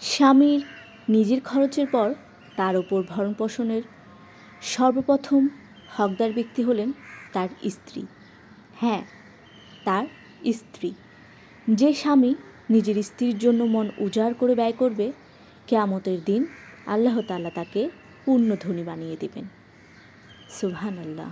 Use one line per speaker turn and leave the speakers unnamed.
স্বামীর নিজের খরচের পর তার ওপর ভরণ পোষণের সর্বপ্রথম হকদার ব্যক্তি হলেন তার স্ত্রী। হ্যাঁ তার স্ত্রী। যে স্বামী নিজের স্ত্রীর জন্য মন উজাড় করে ব্যয় করবে, কেয়ামতের দিন আল্লাহ তাল্লাহ তাকে পূর্ণ ধনী বানিয়ে দেবেন। সুবহানাল্লাহ।